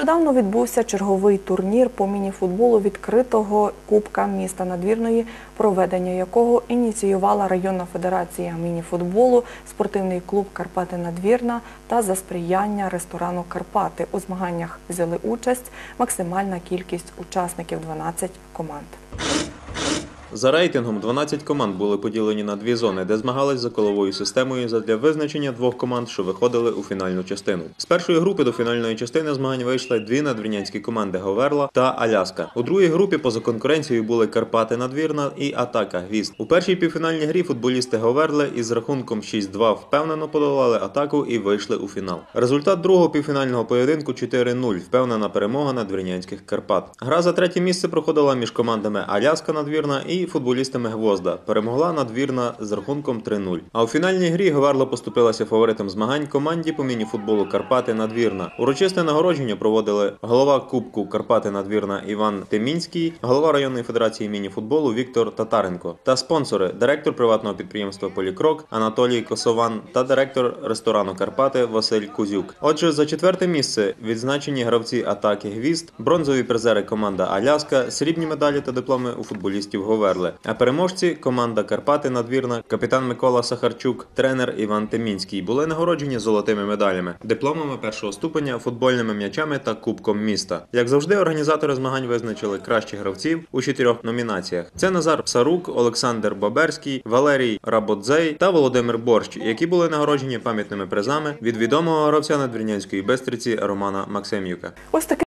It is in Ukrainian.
Недавно відбувся черговий турнір по мініфутболу відкритого Кубка міста Надвірної, проведення якого ініціювала районна федерація мініфутболу, спортивний клуб Карпати Надвірна та за сприяння ресторану Карпати. У змаганнях взяли участь максимальна кількість учасників 12 команд. За рейтингом 12 команд були поділені на дві зони, де змагались за коловою системою задля визначення двох команд, що виходили у фінальну частину. З першої групи до фінальної частини змагань вийшли дві надвірнянські команди Говерла та Аляска. У другій групі поза конкуренцією були Карпати Надвірна і Атака Гвіст. У першій півфінальній грі футболісти Говерли із рахунком 6-2 впевнено подолали атаку і вийшли у фінал. Результат другого півфінального поєдинку 4-0. Впевнена перемога надвірнянських Карпат. Гра за третє місце проходила між командами Аляска Надвірна і футболістами Гвозда. Перемогла надвірна з рахунком 3-0. А у фінальній грі Говерло поступилася фаворитом змагань команді по мініфутболу Карпати Надвірна. Урочисте нагородження проводили голова Кубку Карпати Надвірна Іван Темінський, голова районної федерації мініфутболу Віктор Татаренко та спонсори директор приватного підприємства Полікрок Анатолій Косован та директор ресторану Карпати Василь Кузюк. Отже, за четверте місце відзначені гравці атаки Гвізд, бронзові призери команда Аляска, срібні медалі та дипломи у футболістів Говерли. А переможці команда Карпати Надвірна, капітан Микола Сахарчук, тренер Іван Темінський були нагороджені золотими медалями, дипломами першого ступеня, футбольними м'ячами та кубком міста. Як завжди, організатори змагань визначили кращих гравців у чотирьох номінаціях: це Назар Псарук, Олександр Баберський, Валерій Рабодзей та Володимир Борщ, які були нагороджені пам'ятними призами від відомого гравця надвірнянської бистриці Романа Максимюка. Ось